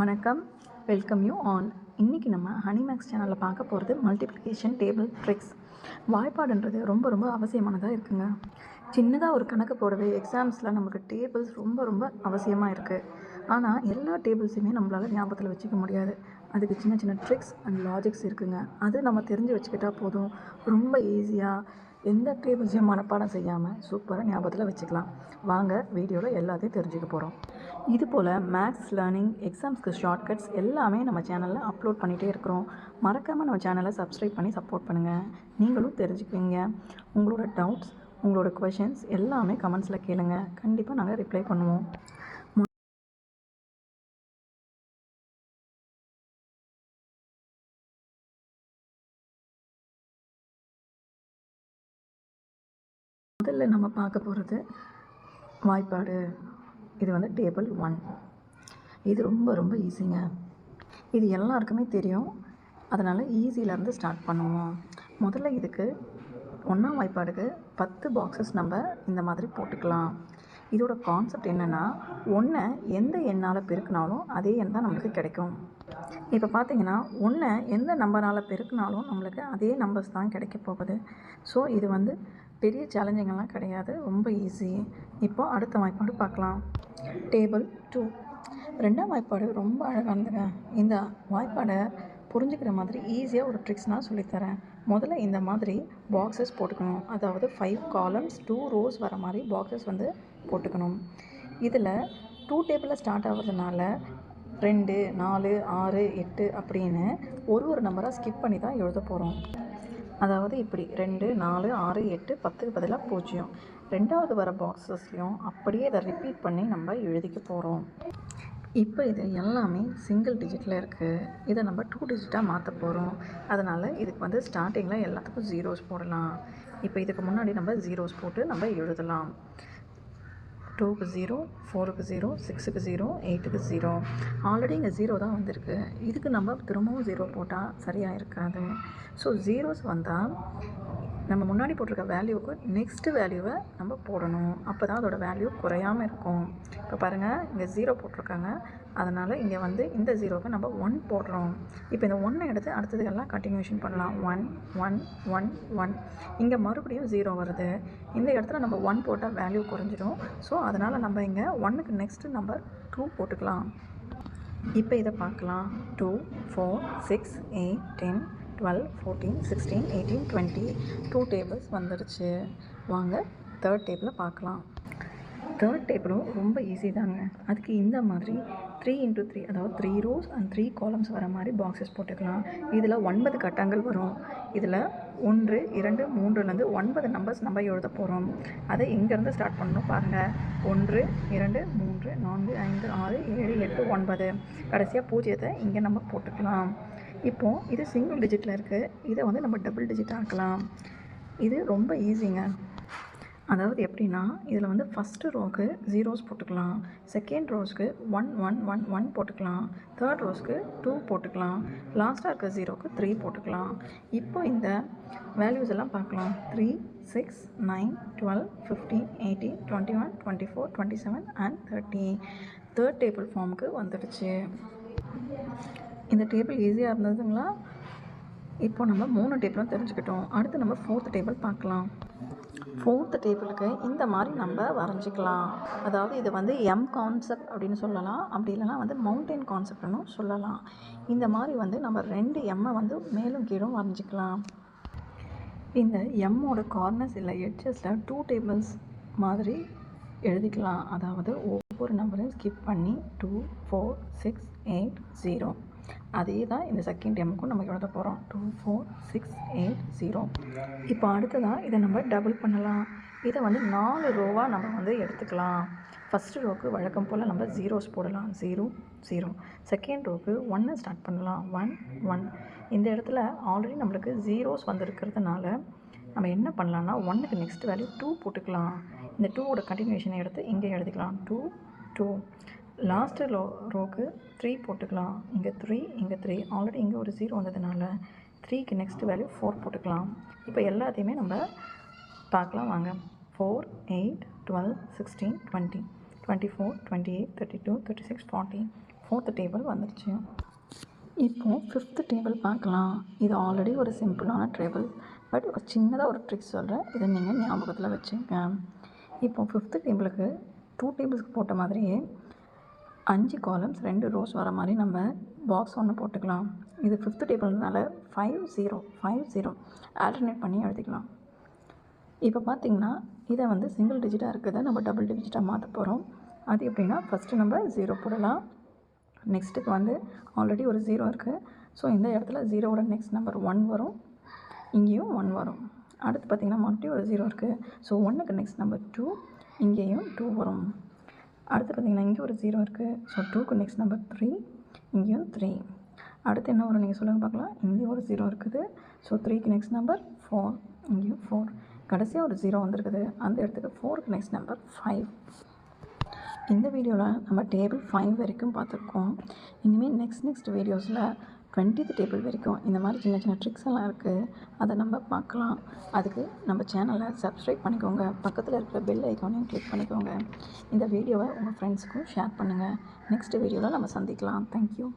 வணக்கம். Welcome you all இன்றைக்கி நம்ம ஹனிமேக்ஸ் சேனலில் பார்க்க போகிறது மல்டிப்ளிகேஷன் டேபிள் ட்ரிக்ஸ் வாய்ப்பாடுன்றது ரொம்ப ரொம்ப அவசியமானதாக இருக்குங்க. சின்னதாக ஒரு கணக்கு போடவே எக்ஸாம்ஸில் நமக்கு டேபிள்ஸ் ரொம்ப ரொம்ப அவசியமாக இருக்குது ஆனால் எல்லா டேபிள்ஸுமே நம்மளால் ஞாபகத்தில் வச்சுக்க முடியாது. அதுக்கு சின்ன சின்ன ட்ரிக்ஸ் அண்ட் லாஜிக்ஸ் இருக்குங்க. அது நம்ம தெரிஞ்சு வச்சுக்கிட்டால் போதும். ரொம்ப ஈஸியாக எந்த டேபிள்ஸையும் மனப்பாடம் செய்யாமல் சூப்பராக ஞாபகத்தில் வச்சுக்கலாம். வாங்க வீடியோவில் எல்லாத்தையும் தெரிஞ்சுக்க போகிறோம் இது போல் மேக்ஸ் லேர்னிங் எக்ஸாம்ஸ்க்கு ஷார்ட்கட்ஸ் எல்லாமே நம்ம சேனலில் அப்லோட் பண்ணிகிட்டே இருக்கிறோம். மறக்காமல் நம்ம சேனலை சப்ஸ்கிரைப் பண்ணி சப்போர்ட் பண்ணுங்கள் நீங்களும் தெரிஞ்சுக்குவீங்க. உங்களோட டவுட்ஸ் உங்களோட கொஷின்ஸ் எல்லாமே கமெண்ட்ஸில் கேளுங்கள் கண்டிப்பாக நாங்கள் ரிப்ளை பண்ணுவோம். முதல்ல நம்ம பார்க்க போகிறது வாய்ப்பாடு. இது வந்து டேபிள் ஒன். இது ரொம்ப ரொம்ப ஈஸிங்க. இது எல்லாருக்குமே தெரியும். அதனால் ஈஸியிலேருந்து ஸ்டார்ட் பண்ணுவோம். முதல்ல இதுக்கு ஒன்றாம் வாய்ப்பாடுக்கு பத்து பாக்ஸஸ் நம்ம இந்த மாதிரி போட்டுக்கலாம். இதோட கான்செப்ட் என்னென்னா ஒன்றை எந்த எண்ணால் பெருக்கினாலும் அதே எண் தான் நம்மளுக்கு கிடைக்கும். இப்போ பார்த்தீங்கன்னா ஒன்றை எந்த நம்பரால் பெருக்கினாலும் நம்மளுக்கு அதே நம்பர்ஸ் தான் கிடைக்க போகுது. ஸோ இது வந்து பெரிய சேலஞ்சிங்கெல்லாம் கிடையாது. ரொம்ப ஈஸி இப்போ அடுத்த வாய்ப்பாடு பார்க்கலாம். டேபிள் டூ ரெண்டாம் வாய்ப்பாடு ரொம்ப அழகானதுங்க இந்த வாய்ப்பாடை புரிஞ்சுக்கிற மாதிரி ஈஸியாக ஒரு ட்ரிக்ஸ் நான் சொல்லித்தரேன் முதல்ல இந்த மாதிரி பாக்ஸஸ் போட்டுக்கணும். அதாவது ஃபைவ் காலம்ஸ் டூ ரோஸ் வர மாதிரி பாக்ஸஸ் வந்து போட்டுக்கணும். இதில் டூ டேபிளில் ஸ்டார்ட் ஆகிறதுனால ரெண்டு நாலு ஆறு எட்டு அப்படின்னு ஒரு ஒரு நம்பராக ஸ்கிப் பண்ணி தான் எழுத போகிறோம் அதாவது இப்படி ரெண்டு நாலு ஆறு எட்டு பத்துக்கு பதிலாக பூஜ்ஜியம். ரெண்டாவது வர பாக்ஸஸ்லையும் அப்படியே இதை ரிப்பீட் பண்ணி நம்ம எழுதிக்க போகிறோம் இப்போ இது எல்லாமே சிங்கிள் டிஜிட்டில் இருக்குது இதை நம்ம டூ டிஜிட்டாக மாற்ற போகிறோம் அதனால் இதுக்கு வந்து ஸ்டார்டிங்கில் எல்லாத்துக்கும் ஜீரோஸ் போடலாம். இப்போ இதுக்கு முன்னாடி நம்ம ஜீரோஸ் போட்டு நம்ம எழுதலாம். டூக்கு ஜீரோ ஃபோருக்கு ஜீரோ சிக்ஸுக்கு ஜீரோ எயிட்டுக்கு ஜீரோ. ஆல்ரெடி இங்கே ஜீரோ தான் வந்திருக்கு. இதுக்கு நம்ம திரும்பவும் ஜீரோ போட்டால் சரியாக இருக்காது ஸோ ஜீரோஸ் வந்தால் நம்ம முன்னாடி போட்டிருக்க வேல்யூவுக்கு நெக்ஸ்ட்டு வேல்யூவை நம்ம போடணும். அப்போ தான் அதோட வேல்யூ குறையாமல் இருக்கும். இப்போ பாருங்கள் இங்கே ஜீரோ போட்டிருக்காங்க. அதனால் இங்கே வந்து இந்த ஜீரோவுக்கு நம்ம ஒன் போடுறோம். இப்போ இந்த ஒன்னை எடுத்து அடுத்ததுக்கெல்லாம் கண்டினியூஷன் பண்ணலாம். ஒன் ஒன் ஒன் ஒன் இங்கே மறுபடியும் ஜீரோ வருது. இந்த இடத்துல நம்ம ஒன் போட்டால் வேல்யூ குறைஞ்சிடும் ஸோ அதனால் நம்ம இங்கே ஒன்னுக்கு நெக்ஸ்ட்டு நம்பர் டூ போட்டுக்கலாம். இப்போ இதை பார்க்கலாம். Two four six eight ten twelve fourteen sixteen eighteen twenty two tables வந்துடுச்சு வாங்க தேர்ட் டேபிளை பார்க்கலாம். தேர்ட் டேபிளும் ரொம்ப ஈஸி தாங்க. அதுக்கு இந்த மாதிரி த்ரீ இன்ட்டு த்ரீ அதாவது three rows and three columns வர மாதிரி பாக்ஸஸ் போட்டுக்கலாம். இதில் ஒன்பது கட்டங்கள் வரும். இதில் ஒன்று இரண்டு மூன்றுலேருந்து ஒன்பது நம்பர்ஸ் நம்ம எழுத போகிறோம் அதை இங்கேருந்து ஸ்டார்ட் பண்ணணும் பாருங்கள் ஒன்று இரண்டு மூன்று நான்கு ஐந்து ஆறு ஏழு எட்டு ஒன்பது. கடைசியாக பூஜ்ஜியத்தை இங்கே நம்ம போட்டுக்கலாம். இப்போது இது சிங்கிள் டிஜிட்டில் இருக்குது இதை வந்து நம்ம டபுள் டிஜிட் ஆக்கலாம். இது ரொம்ப ஈஸிங்க அதாவது எப்படின்னா இதில் வந்து ஃபஸ்ட்டு ரோக்கு ஜீரோஸ் போட்டுக்கலாம். செகண்ட் ரோஸ்க்கு ஒன் ஒன் ஒன் ஒன் போட்டுக்கலாம். தேர்ட் ரோஸ்க்கு டூ போட்டுக்கலாம். லாஸ்ட்டாக இருக்க ஜீரோக்கு த்ரீ போட்டுக்கலாம். இப்போ இந்த வேல்யூஸ் எல்லாம் பார்க்கலாம். Three six nine twelve fifteen eighteen twenty one twenty four twenty seven and thirty third table ஃபார்முக்கு வந்துடுச்சு. இந்த டேபிள் ஈஸியாக இருந்ததுங்களா? இப்போ நம்ம மூணு டேபிளும் தெரிஞ்சுக்கிட்டோம். அடுத்து நம்ம ஃபோர்த் டேபிள் பார்க்கலாம். ஃபோர்த்து டேபிளுக்கு இந்த மாதிரி நம்ம வரைஞ்சிக்கலாம். அதாவது இது வந்து எம் கான்செப்ட் அப்படின்னு சொல்லலாம். அப்படி இல்லைனா வந்து மவுண்டைன் கான்செப்ட்னு சொல்லலாம். இந்த மாதிரி வந்து நம்ம ரெண்டு எம்மை வந்து மேலும் கீழும் வரைஞ்சிக்கலாம். இந்த எம்மோட கார்னர்ஸ் இல்லை எட்ஜஸில் டூ டேபிள்ஸ் மாதிரி எழுதிக்கலாம். அதாவது ஒவ்வொரு நம்பரையும் ஸ்கிப் பண்ணி two four six eight zero அதே தான் இந்த செகண்ட் டேமுக்கும் நம்ம எழுத போகிறோம் two four six eight zero இப்போ அடுத்ததாக இதை நம்ம டபுள் பண்ணலாம். இதை வந்து நாலு ரோவாக நம்ம வந்து எடுத்துக்கலாம். ஃபஸ்ட்டு ரோக்கு வழக்கம் போல் நம்ம ஜீரோஸ் போடலாம். ஜீரோ ஜீரோ செகண்ட் ரோக்கு ஒன்று ஸ்டார்ட் பண்ணலாம். ஒன் ஒன் இந்த இடத்துல ஆல்ரெடி நம்மளுக்கு ஜீரோஸ் வந்துருக்கிறதுனால நம்ம என்ன பண்ணலான்னா ஒன்றுக்கு நெக்ஸ்ட் வேல்யூ டூ போட்டுக்கலாம். இந்த டூவோட கண்டினியூஷனை எடுத்து இங்கே எழுதிக்கலாம். டூ டூ லாஸ்ட்டு ரோ ரோக்கு த்ரீ போட்டுக்கலாம். இங்கே த்ரீ இங்கே த்ரீ ஆல்ரெடி இங்கே ஒரு ஜீரோ வந்ததுனால த்ரீக்கு நெக்ஸ்ட் வேல்யூ ஃபோர் போட்டுக்கலாம். இப்போ எல்லாத்தையுமே நம்ம பார்க்கலாம் வாங்க. Four eight twelve sixteen twenty twenty four twenty eight thirty two thirty six forty fourth table வந்துருச்சு. இப்போது ஃபிஃப்த்து டேபிள் பார்க்கலாம். இது ஆல்ரெடி ஒரு சிம்பிளான டேபிள் பட் ஒரு சின்னதாக ஒரு ட்ரிக் சொல்கிறேன் இதை நீங்கள் ஞாபகத்தில் வச்சுங்க. இப்போது ஃபிஃப்த்து டேபிளுக்கு டூ டேபிள்ஸ்க்கு போட்ட மாதிரியே அஞ்சு காலம்ஸ் ரெண்டு ரோஸ் வர மாதிரி நம்ம பாக்ஸ் ஒன்று போட்டுக்கலாம். இது fifth டேபிள்னால five zero five zero alternate பண்ணி எழுதிக்கலாம். இப்போ பார்த்தீங்கன்னா இதை வந்து சிங்கிள் டிஜிட்டாக இருக்கிறத நம்ம டபுள் டிஜிட்டாக மாற்ற போகிறோம் அது எப்படின்னா ஃபஸ்ட்டு நம்ம ஜீரோ போடலாம். நெக்ஸ்ட்டுக்கு வந்து ஆல்ரெடி ஒரு ஜீரோ இருக்குது ஸோ இந்த இடத்துல ஜீரோவோட நெக்ஸ்ட் நம்பர் ஒன் வரும். இங்கேயும் ஒன் வரும். அடுத்து பார்த்திங்கன்னா மறுபடியும் ஒரு ஜீரோ இருக்குது ஸோ ஒன்றுக்கு நெக்ஸ்ட் நம்பர் டூ இங்கேயும் டூ வரும். அடுத்து பார்த்திங்கன்னா இங்கே ஒரு ஜீரோ இருக்குது ஸோ டூக்கு நெக்ஸ்ட் நம்பர் த்ரீ இங்கேயும் த்ரீ அடுத்து என்ன வரும்? நீங்கள் சொல்லுங்கள் பார்க்கலாம். இங்கேயும் ஒரு ஜீரோ இருக்குது. ஸோ த்ரீக்கு நெக்ஸ்ட் நம்பர் ஃபோர் இங்கேயும் ஃபோர் கடைசியாக ஒரு ஜீரோ வந்திருக்குது. அந்த இடத்துக்கு ஃபோருக்கு நெக்ஸ்ட் நம்பர் ஃபைவ் இந்த வீடியோவில் நம்ம டேபிள் ஃபைவ் வரைக்கும் பார்த்துருக்கோம். இனிமேல் நெக்ஸ்ட் நெக்ஸ்ட் வீடியோஸில் டுவெண்ட்டித் டேபிள் வரைக்கும் இந்த மாதிரி சின்ன சின்ன ட்ரிக்ஸ் எல்லாம் இருக்குது அதை நம்ம பார்க்கலாம். அதுக்கு நம்ம சேனலை சப்ஸ்கிரைப் பண்ணிக்கோங்க. பக்கத்தில் இருக்கிற பெல் ஐக்கானையும் கிளிக் பண்ணிக்கோங்க. இந்த வீடியோவை உங்கள் ஃப்ரெண்ட்ஸுக்கும் ஷேர் பண்ணுங்கள் நெக்ஸ்ட் வீடியோவில் நம்ம சந்திக்கலாம். தேங்க்யூ